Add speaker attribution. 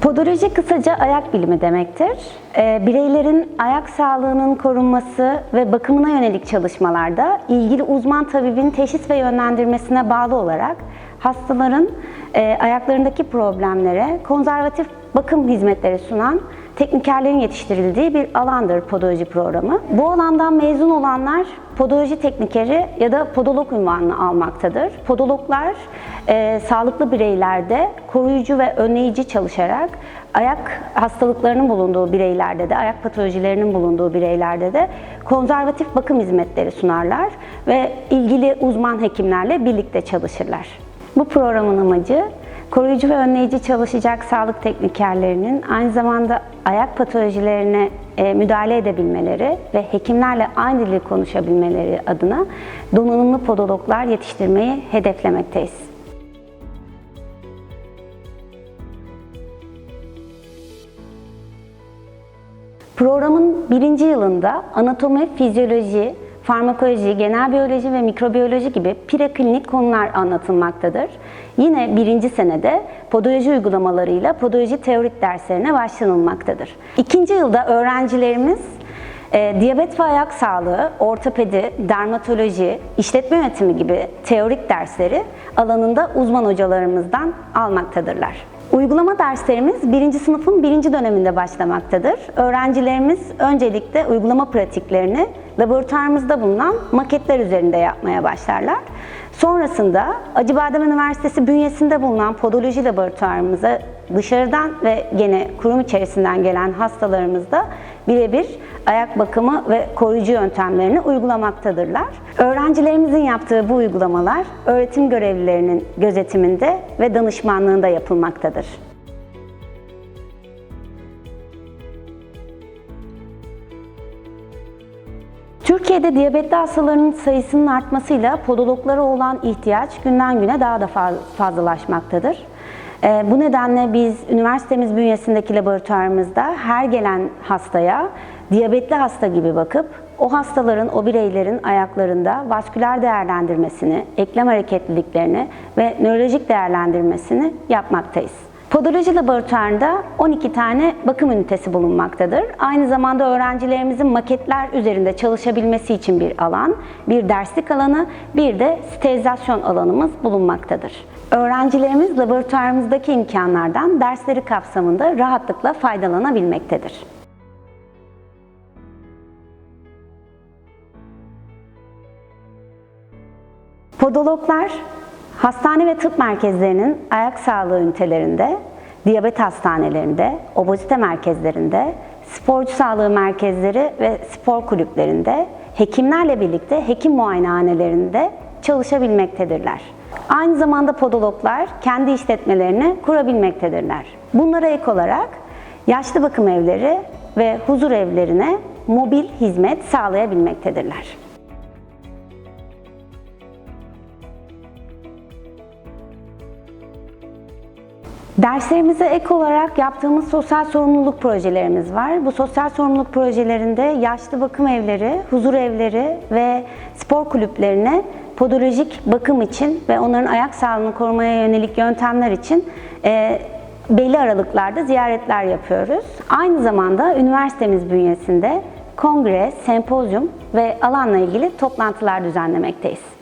Speaker 1: Podoloji kısaca ayak bilimi demektir. Ee, bireylerin ayak sağlığının korunması ve bakımına yönelik çalışmalarda ilgili uzman tabibin teşhis ve yönlendirmesine bağlı olarak hastaların e, ayaklarındaki problemlere konservatif bakım hizmetleri sunan teknikerlerin yetiştirildiği bir alandır podoloji programı. Bu alandan mezun olanlar podoloji teknikeri ya da podolog unvanını almaktadır. Podologlar e, sağlıklı bireylerde koruyucu ve önleyici çalışarak ayak hastalıklarının bulunduğu bireylerde de, ayak patolojilerinin bulunduğu bireylerde de konservatif bakım hizmetleri sunarlar ve ilgili uzman hekimlerle birlikte çalışırlar. Bu programın amacı koruyucu ve önleyici çalışacak sağlık teknikerlerinin aynı zamanda ayak patolojilerine e, müdahale edebilmeleri ve hekimlerle aynı dili konuşabilmeleri adına donanımlı podologlar yetiştirmeyi hedeflemekteyiz. Programın birinci yılında anatomi, fizyoloji, farmakoloji, genel biyoloji ve mikrobiyoloji gibi preklinik konular anlatılmaktadır. Yine birinci senede podoloji uygulamalarıyla podoloji teorik derslerine başlanılmaktadır. İkinci yılda öğrencilerimiz e, diyabet ve ayak sağlığı, ortopedi, dermatoloji, işletme yönetimi gibi teorik dersleri alanında uzman hocalarımızdan almaktadırlar. Uygulama derslerimiz birinci sınıfın birinci döneminde başlamaktadır. Öğrencilerimiz öncelikle uygulama pratiklerini laboratuvarımızda bulunan maketler üzerinde yapmaya başlarlar. Sonrasında Acıbadem Üniversitesi bünyesinde bulunan podoloji laboratuvarımıza dışarıdan ve gene kurum içerisinden gelen hastalarımızda birebir ayak bakımı ve koruyucu yöntemlerini uygulamaktadırlar. Öğrencilerimizin yaptığı bu uygulamalar öğretim görevlilerinin gözetiminde ve danışmanlığında yapılmaktadır. Türkiye'de diyabetli hastaların sayısının artmasıyla podologlara olan ihtiyaç günden güne daha da fazlalaşmaktadır. Ee, bu nedenle biz üniversitemiz bünyesindeki laboratuvarımızda her gelen hastaya diyabetli hasta gibi bakıp o hastaların, o bireylerin ayaklarında vasküler değerlendirmesini, eklem hareketliliklerini ve nörolojik değerlendirmesini yapmaktayız. Podoloji laboratuvarında 12 tane bakım ünitesi bulunmaktadır. Aynı zamanda öğrencilerimizin maketler üzerinde çalışabilmesi için bir alan, bir derslik alanı, bir de sterilizasyon alanımız bulunmaktadır. Öğrencilerimiz laboratuvarımızdaki imkanlardan dersleri kapsamında rahatlıkla faydalanabilmektedir. Podologlar hastane ve tıp merkezlerinin ayak sağlığı ünitelerinde, diyabet hastanelerinde, obezite merkezlerinde, sporcu sağlığı merkezleri ve spor kulüplerinde, hekimlerle birlikte hekim muayenehanelerinde çalışabilmektedirler. Aynı zamanda podologlar kendi işletmelerini kurabilmektedirler. Bunlara ek olarak yaşlı bakım evleri ve huzur evlerine mobil hizmet sağlayabilmektedirler. Derslerimize ek olarak yaptığımız sosyal sorumluluk projelerimiz var. Bu sosyal sorumluluk projelerinde yaşlı bakım evleri, huzur evleri ve spor kulüplerine podolojik bakım için ve onların ayak sağlığını korumaya yönelik yöntemler için e, belli aralıklarda ziyaretler yapıyoruz. Aynı zamanda üniversitemiz bünyesinde kongre, sempozyum ve alanla ilgili toplantılar düzenlemekteyiz.